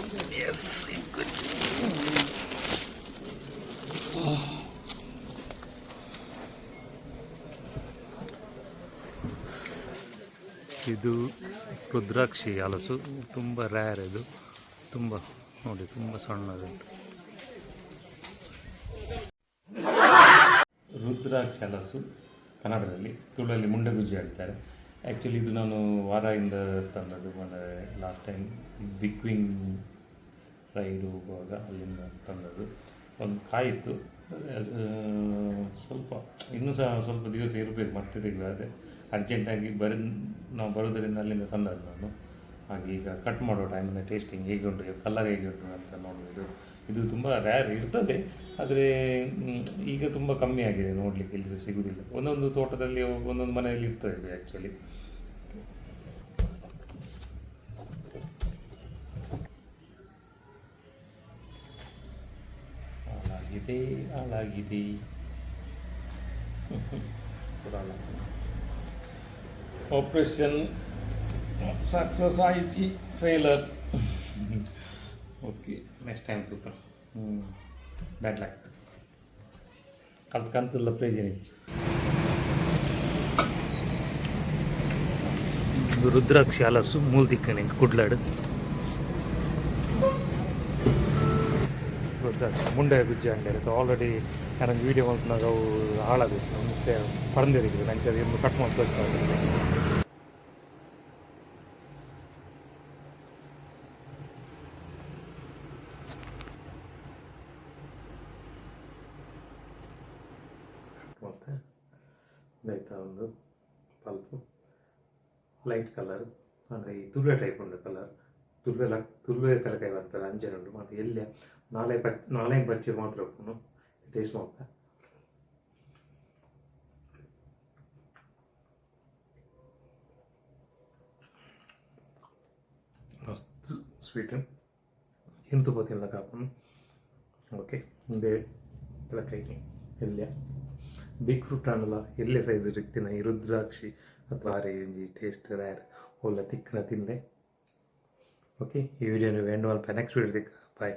Yes, good. ಇದು ರುದ್ರಾಕ್ಷಿ ಹಲಸು. ತುಂಬ ರ್ಯಾರ್ ಇದು. ತುಂಬ ನೋಡಿ ತುಂಬ ಸಣ್ಣದುಂಟು ರುದ್ರಾಕ್ಷಿ ಹಲಸು ಕನ್ನಡದಲ್ಲಿ ತುಳಲ್ಲಿ ಮುಂಡೆ ಗುಜ್ಜಿ ಹೇಳ್ತಾರೆ. ಆ್ಯಕ್ಚುಲಿ ಇದು ನಾನು ವಾರದಿಂದ ತಂದದ್ದು last time big wing ride ಹೋಗುವಾಗ ಅಲ್ಲಿಂದ ತಂದದ್ದು. ಒಂದು ಕಾಯಿತ್ತು. ಅದು, ಸ್ವಲ್ಪ ಇನ್ನೂ ಸಹ ಸ್ವಲ್ಪ ದಿವಸ ಇರಬೇಕು ಮತ್ತೆ ತೆಗೆದಾದೆ ಅರ್ಜೆಂಟಾಗಿ ಬರ ನಾವು ಬರೋದರಿಂದ ಅಲ್ಲಿಂದ ತಂದದ್ದು ನಾನು. ಹಾಗೆ ಈಗ ಕಟ್ ಮಾಡೋ ಟೈಮಿನ ಟೇಸ್ಟಿಂಗ್ ಹೇಗೆ ಉಂಟು ಕಲರ್ ಹೇಗೆ ಉಂಟು ಅಂತ ನೋಡೋದು ಇದು. ತುಂಬ ರ್ಯಾರ್ ಇರ್ತದೆ, ಆದರೆ ಈಗ ತುಂಬ ಕಮ್ಮಿ ಆಗಿದೆ ನೋಡಲಿಕ್ಕೆ ಇಲ್ಲಿ ಸಿಗುವುದಿಲ್ಲ ಒಂದೊಂದು ತೋಟದಲ್ಲಿ ಒಂದೊಂದು ಮನೆಯಲ್ಲಿ ಇರ್ತದೆ ಇದು ಆ್ಯಕ್ಚುಲಿ ಹಾಳಾಗಿದೆ ಹಾಳಾಗಿದೆ. ಕೊಡಲ್ಲ ಆಪರೇಷನ್ ಸಕ್ಸಸ್ ಆಯ್ತು ಫೇಲರ್ ಓಕೆ ನೆಕ್ಸ್ಟ್ ಟೈಮ್ ತೂಕ ಹ್ಞೂ ಬ್ಯಾಡ್ ಲಕ್ ಕಲ್ತು ಕಂತಲ್ಲ ಪ್ರೇಜನಿಚ್ಚು ರುದ್ರಾಕ್ಷಿ ಹಲಸು ಮೂಲ್ದಿಕ್ಕಣಿ ಕುಡ್ಲಾಡು ರುದ್ರಾಕ್ಷಿ ಮುಂಡೆ ಗುಜ್ಜೆ ಅಂಡೇರಿ ಆಲ್ರೆಡಿ ನನಗೆ ವೀಡಿಯೋ ಮಾಡ್ಕೊಂಡಾಗ ಅವು ಹಾಳಾಗಿತ್ತು ಮತ್ತೆ ಪರಂದಿರಿದ್ರು ನಂಚೆ ಒಂದು ಕಟ್ ಮಾಡಿ ತೋರಿಸ್ತಾ ಇದಾಯ್ತಾ ಒಂದು ಪಲ್ಪು ಲೈಟ್ ಕಲರ್ ಅಂದರೆ ಈ ತುಳುವೆ ಟೈಪ್ ಉಂಟು ಕಲರ್ ತುಳುವೆ ಲ ತುಳುವೆ ಕಲಕಾಯಿ ಬರ್ತದೆ ಅಂಜನೆ ಉಂಟು ಮತ್ತು ಎಲ್ಲಿ ನಾಳೆ ಪಚ್ ನಾಳೆ ಪಚ್ಚಿ ಮಾತ್ರ ಉಪ್ಪು ಟೇಸ್ಟ್ ಮಾತ್ರ ಮಸ್ತ್ ಸ್ವೀಟ್ ಇಂತು ಪತ್ತಿನ ಕಾಪನು ಓಕೆ ಹಿಂದೆ ಕಲಕಾಯಿ ಎಲ್ಯ ಬಿಗ್ ಫ್ರೂಟ್ ಅನ್ನಲ್ಲ, ಎಲ್ಲೇ ಸೈಜ್ ಇರ್ತಿನ ಈ ರುದ್ರಾಕ್ಷಿ ಅಥವಾ ಆರೆಂಜಿ ಟೇಸ್ಟ್ ರ್ಯಾರ್ ಒಳ್ಳೆ ತಿಕ್ಕನ ತಿನ್ನಲೆ ಓಕೆ ಈ ವಿಡಿಯೋ ನೀವು ಎಂಡ್ ಮಲ್ಪ ನೆಕ್ಸ್ಟ್ ವಿಡಿಯೋ ಬಾಯ್